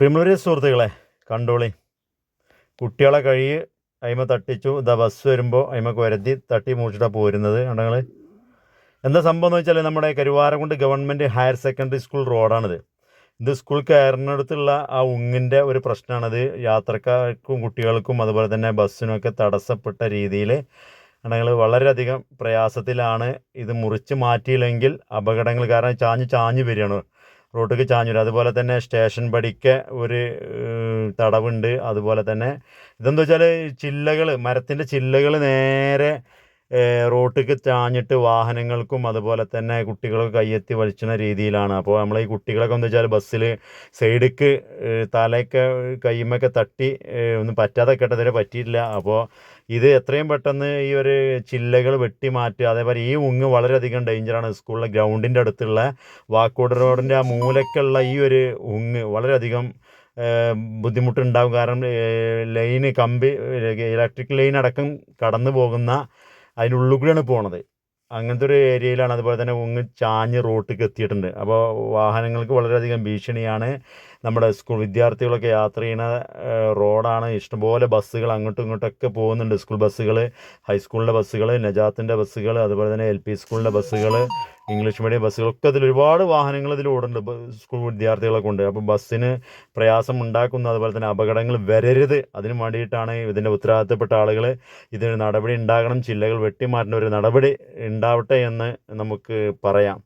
പ്രിമറി സുഹൃത്തുക്കളെ കണ്ടോളി. കുട്ടികളെ കഴി അയിമ തട്ടിച്ചു. ഇതാ ബസ് വരുമ്പോൾ അയിമക്ക് വരത്തി തട്ടി മൂച്ചിട്ടാണ് പോരുന്നത്. കണ്ടങ്ങൾ എന്താ സംഭവം എന്ന് വെച്ചാൽ നമ്മുടെ Karuvarakundu government higher secondary school റോഡാണിത്. ഇത് സ്കൂൾ കയറിനടുത്തുള്ള ആ ഉങ്ങിന്റെ ഒരു പ്രശ്നമാണത് യാത്രക്കാർക്കും കുട്ടികൾക്കും അതുപോലെ തന്നെ ബസ്സിനൊക്കെ തടസ്സപ്പെട്ട രീതിയിൽ ആണെങ്കിൽ വളരെയധികം പ്രയാസത്തിലാണ് ഇത് മുറിച്ച് മാറ്റിയില്ലെങ്കിൽ അപകടങ്ങൾ കാരണം ചാഞ്ഞ് ചാഞ്ഞ് വരികയാണ്. റോട്ടിലേക്ക് ചാഞ്ഞു വരും. അതുപോലെ തന്നെ സ്റ്റേഷൻ പടിക്ക് ഒരു തടവുണ്ട്. അതുപോലെ തന്നെ ഇതെന്താ വെച്ചാൽ ചില്ലകൾ മരത്തിന്റെ ചില്ലകൾ നേരെ റോട്ടിലേക്ക് ചാഞ്ഞിട്ട് വാഹനങ്ങൾക്കും അതുപോലെ തന്നെ കുട്ടികൾക്ക് കയ്യെത്തി വലിച്ചുന്ന രീതിയിലാണ്. അപ്പോൾ നമ്മൾ ഈ കുട്ടികളൊക്കെ എന്താ വെച്ചാൽ ബസ്സിൽ സൈഡിക്ക് തലയൊക്കെ കയ്യുമ്മൊക്കെ തട്ടി ഒന്നും പറ്റാതെ കേട്ടതുവരെ പറ്റിയിട്ടില്ല. അപ്പോൾ ഇത് എത്രയും പെട്ടെന്ന് ഈ ഒരു ചില്ലകൾ വെട്ടി മാറ്റുക. അതേപോലെ ഈ ഉങ്ങ് വളരെയധികം ഡേഞ്ചറാണ് സ്കൂളിലെ ഗ്രൗണ്ടിന്റെ അടുത്തുള്ള വാക്കോട് റോഡിന്റെ ആ മൂലക്കുള്ള ഈ ഒരു ഉങ്ങ് വളരെയധികം ബുദ്ധിമുട്ടുണ്ടാകും. കാരണം ലൈന് കമ്പി ഇലക്ട്രിക് ലൈൻ അടക്കം കടന്നു പോകുന്ന അതിന്റെ ഉള്ളിൽ കൂടിയാണ് പോണത്. അങ്ങനത്തെ ഒരു ഏരിയയിലാണ് അതുപോലെ തന്നെ ഉങ്ങ് ചാഞ്ഞ് റോട്ടിലേക്ക് എത്തിയിട്ടുണ്ട്. അപ്പോൾ വാഹനങ്ങൾക്ക് വളരെയധികം ഭീഷണിയാണ്. നമ്മുടെ സ്കൂൾ വിദ്യാർത്ഥികളൊക്കെ യാത്ര ചെയ്യുന്ന റോഡാണ്. ഇഷ്ടംപോലെ ബസ്സുകൾ അങ്ങോട്ടും ഇങ്ങോട്ടൊക്കെ പോകുന്നുണ്ട്. സ്കൂൾ ബസ്സുകൾ ഹൈസ്കൂളിന്റെ ബസ്സുകൾ നജാത്തിന്റെ ബസ്സുകൾ അതുപോലെ തന്നെ എൽ പി സ്കൂളിന്റെ ബസ്സുകൾ ഇംഗ്ലീഷ് മീഡിയം ബസ്സുകളൊക്കെ അതിൽ ഒരുപാട് വാഹനങ്ങൾ ഇതിൽ ഓടുന്നുണ്ട്. സ്കൂൾ വിദ്യാർത്ഥികളൊക്കെ ഉണ്ട്. അപ്പോൾ ബസ്സിന് പ്രയാസം ഉണ്ടാക്കുന്ന അതുപോലെ തന്നെ അപകടങ്ങൾ വരരുത്. അതിന് വേണ്ടിയിട്ടാണ് ഇതിന്റെ ഉത്തരവാദിത്തപ്പെട്ട ആളുകൾ ഇതിന് നടപടി ഉണ്ടാകണം. ചില്ലകൾ വെട്ടിമാറ്റുന്ന ഒരു നടപടി ഉണ്ടാവട്ടെ എന്ന് നമുക്ക് പറയാം.